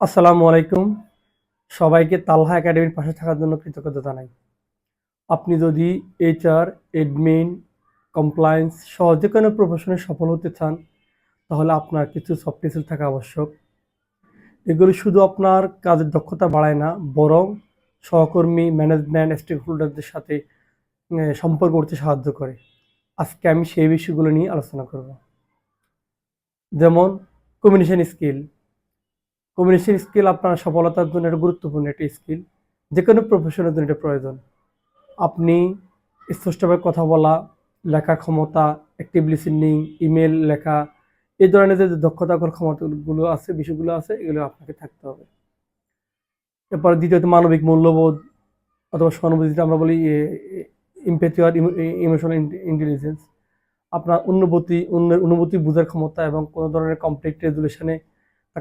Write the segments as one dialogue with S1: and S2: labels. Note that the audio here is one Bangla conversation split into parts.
S1: আসসালামু আলাইকুম। সবাইকে তালহা একাডেমির পাশে থাকার জন্য কৃতজ্ঞতা জানাই। আপনি যদি এইচআর, এডমিন, কমপ্লায়েন্স সহ যে কোনো প্রফেশনে সফল হতে চান, তাহলে আপনার কিছু সফট স্কিল থাকা আবশ্যক। এগুলি শুধু আপনার কাজের দক্ষতা বাড়ায় না, বরং সহকর্মী, ম্যানেজমেন্ট স্টেক হোল্ডারদের সাথে সম্পর্ক করতে সাহায্য করে। আজকে আমি সেই বিষয়গুলো নিয়ে আলোচনা করব। যেমন কমিউনিকেশন স্কিল কমিউনিকেশন স্কিল আপনার সফলতার জন্য একটা গুরুত্বপূর্ণ একটা স্কিল যে কোনো প্রফেশনের জন্য এটা প্রয়োজন। আপনি স্পষ্টভাবে কথা বলা, লেখার ক্ষমতা অ্যাক্টিভ লিসেনিং ইমেল লেখা, এই ধরনের যে দক্ষতাকর ক্ষমতাগুলো আছে, বিষয়গুলো আছে, এগুলো আপনাকে থাকতে হবে। এরপর দ্বিতীয়ত মানবিক মূল্যবোধ অথবা সহানুভূতিতে আমরা বলি ইম্পেথি আর ইমোশনাল ইন্টেলিজেন্স আপনার অনুভূতি অন্যের অনুভূতি বোঝার ক্ষমতা এবং কোনো ধরনের কমপ্লিট রেজুলেশনে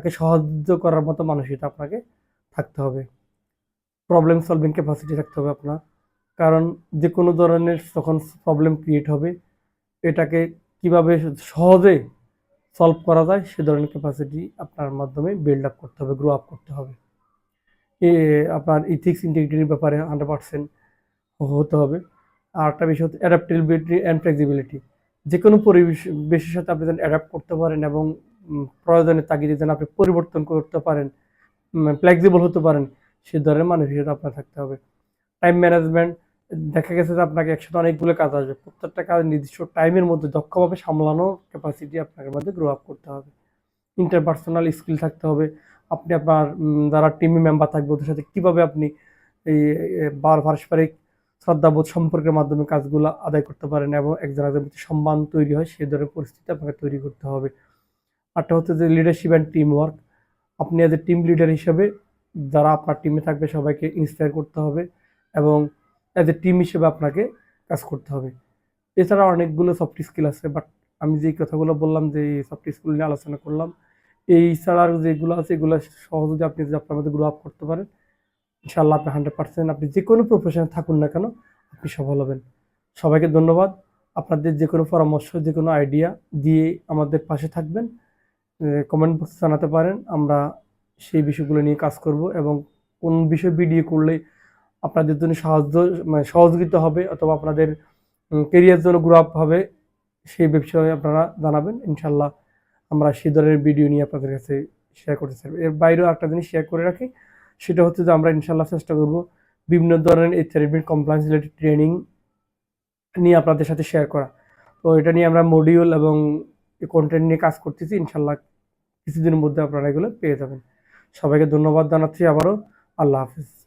S1: সাহায্য করার মতো মানসিকতা আপনাকে থাকতে হবে। প্রবলেম সলভিং ক্যাপাসিটি থাকতে হবে আপনার। কারণ যে কোনো ধরনের যখন প্রবলেম ক্রিয়েট হবে, এটাকে কীভাবে সহজে সলভ করা যায়, সে ধরনের ক্যাপাসিটি আপনার মাধ্যমে বিল্ড আপ করতে হবে গ্রো আপ করতে হবে। এ, আপনার ইথিক্স ইন্টিগ্রিটির ব্যাপারে হান্ড্রেড পার্সেন্ট হতে হবে। আর একটা বিষয় হচ্ছে অ্যাডাপ্টেবিলিটি অ্যান্ড ফ্লেক্সিবিলিটি যে কোনো পরিবেশ, বেশের সাথে আপনি যেন অ্যাডাপ্ট করতে পারেন এবং প্রয়োজনের তাগিদে যেন আপনি পরিবর্তন করতে পারেন ফ্লেক্সিবল হতে পারেন, সে ধরনের মানসিকতা আপনার থাকতে হবে। টাইম ম্যানেজমেন্ট দেখা গেছে যে আপনাকে একসাথে অনেকগুলো কাজ আসবে, প্রত্যেকটা কাজ নির্দিষ্ট টাইমের মধ্যে দক্ষভাবে সামলানোর ক্যাপাসিটি আপনার মধ্যে গ্রো আপ করতে হবে। ইন্টারপার্সোনাল স্কিল থাকতে হবে, আপনি আপনার যারা টিম মেম্বার থাকবে, ওদের সাথে কীভাবে আপনি এই বার পারস্পরিক শ্রদ্ধাবোধ সম্পর্কের মাধ্যমে কাজগুলো আদায় করতে পারেন এবং একজন একজনের প্রতি সম্মান তৈরি হয় সেই ধরনের পরিস্থিতি আপনাকে তৈরি করতে হবে। আরটা হচ্ছে যে লিডারশিপ অ্যান্ড টিম ওয়ার্ক আপনি এজ এ টিম লিডার হিসেবে যারা আপনার টিমে থাকবে সবাইকে ইন্সপায়ার করতে হবে এবং অ্যাজ এ টিম হিসেবে আপনাকে কাজ করতে হবে। এছাড়া অনেকগুলো সফট স্কিল আছে বাট আমি যে কথাগুলো বললাম যে সফট স্কিল নিয়ে আলোচনা করলাম, এই ছাড়া যেগুলো আছে, এগুলো সহজে আপনি যদি আপনার মধ্যে গ্রো আপ করতে পারেন, ইনশাআল্লাহ আপনি হান্ড্রেড পার্সেন্ট আপনি যে কোনো প্রফেশনে থাকুন না কেন, আপনি সফল হবেন। সবাইকে ধন্যবাদ। আপনাদের যে কোনো পরামর্শ যে কোনো আইডিয়া দিয়ে আমাদের পাশে থাকবেন। কমেন্ট বক্সে জানাতে পারেন। আমরা সেই বিষয়গুলো নিয়ে কাজ করব এবং কোন বিষয় ভিডিও করলে আপনাদের জন্য সাহায্য মানে সহযোগিতা হবে অথবা আপনাদের কেরিয়ার জন্য গ্রো আপ হবে, সেই বিষয়ে আপনারা জানাবেন। ইনশাল্লাহ আমরা সেই ধরনের ভিডিও নিয়ে আপনাদের কাছে শেয়ার করতে চাই এর বাইরেও একটা জিনিস শেয়ার করে রাখি, সেটা হচ্ছে যে আমরা ইনশাল্লাহ চেষ্টা করব বিভিন্ন ধরনের এই থেরাপির কমপ্লায়েন্স রিলেটেড ট্রেনিং নিয়ে আপনাদের সাথে শেয়ার করা। তো এটা নিয়ে আমরা মডিউল এবং কন্টেন্ট নিয়ে কাজ করতেছি, ইনশাল্লাহ কিছুদিনের মধ্যে আপনারা এগুলো পেয়ে যাবেন। সবাইকে ধন্যবাদ জানাচ্ছি আবারও। আল্লাহ হাফিজ।